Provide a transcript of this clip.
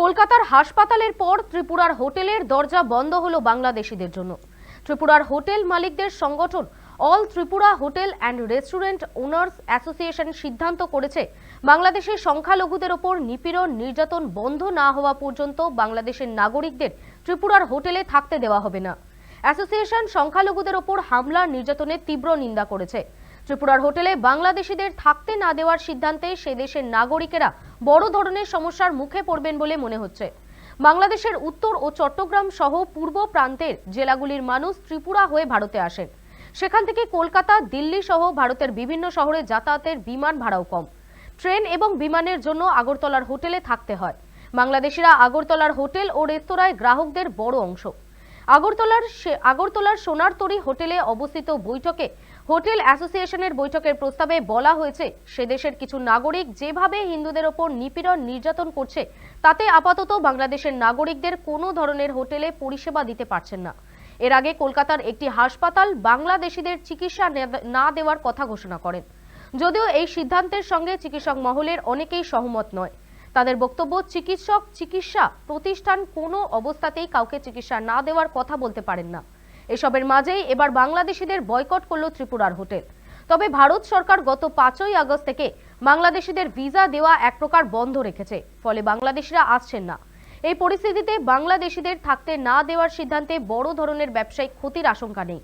কলকাতার হাসপাতালের পর ত্রিপুরার হোটেলের দরজা বন্ধ হলো বাংলাদেশিদের জন্য। ত্রিপুরার হোটেল মালিকদের সংগঠন all Tripura hotel and restaurant owners association সিদ্ধান্ত করেছে, বাংলাদেশের সংখ্যালঘুদের ওপর নিপীড়ন, নির্যাতন বন্ধ না হওয়া পর্যন্ত বাংলাদেশের নাগরিকদের ত্রিপুরার হোটেলে থাকতে দেওয়া হবে না। অ্যাসোসিয়েশন সংখ্যালঘুদের ওপর হামলা, নির্যাতনের তীব্র নিন্দা করেছে। ত্রিপুরার হোটেলে বাংলাদেশিদের থাকতে না দেওয়ার সিদ্ধান্তে সে দেশের নাগরিকেরা বড় ধরনের সমস্যার মুখে পড়বেন বলে মনে হচ্ছে। বাংলাদেশের উত্তর ও চট্টগ্রাম সহ পূর্ব প্রান্তের জেলাগুলির মানুষ ত্রিপুরা হয়ে ভারতে আসেন। সেখান থেকে কলকাতা, দিল্লি সহ ভারতের বিভিন্ন শহরে যাতায়াতের বিমান ভাড়াও কম। ট্রেন এবং বিমানের জন্য আগরতলার হোটেলে থাকতে হয়। বাংলাদেশিরা আগরতলার হোটেল ও রেস্তোরাঁয় গ্রাহকদের বড় অংশ। আগরতলার আগরতলার সোনারতরী হোটেলে অবস্থিত বৈঠকে হোটেল অ্যাসোসিয়েশনের বৈঠকের প্রস্তাবে বলা হয়েছে, সে দেশের কিছু নাগরিক যেভাবে হিন্দুদের ওপর নিপীড়ন নির্যাতন করছে, তাতে আপাতত বাংলাদেশের নাগরিকদের কোনো ধরনের হোটেলে পরিষেবা দিতে পারছেন না। এর আগে কলকাতার একটি হাসপাতাল বাংলাদেশিদের চিকিৎসা নে- দেওয়ার কথা ঘোষণা করেন। যদিও এই সিদ্ধান্তের সঙ্গে চিকিৎসক মহলের অনেকেই সহমত নয়। তাদের বক্তব্য, চিকিৎসক, চিকিৎসা প্রতিষ্ঠান কোনো অবস্থাতেই কাউকে চিকিৎসা না দেওয়ার কথা বলতে পারেন না। এসবের মাঝেই এবার বাংলাদেশিদের বয়কট করল ত্রিপুরার হোটেল। তবে ভারত সরকার গত পাঁচই আগস্ট থেকে বাংলাদেশিদের ভিসা দেওয়া এক প্রকার বন্ধ রেখেছে, ফলে বাংলাদেশিরা আসছেন না। এই পরিস্থিতিতে বাংলাদেশিদের থাকতে না দেওয়ার সিদ্ধান্তে বড় ধরনের ব্যবসায়িক ক্ষতির আশঙ্কা নেই।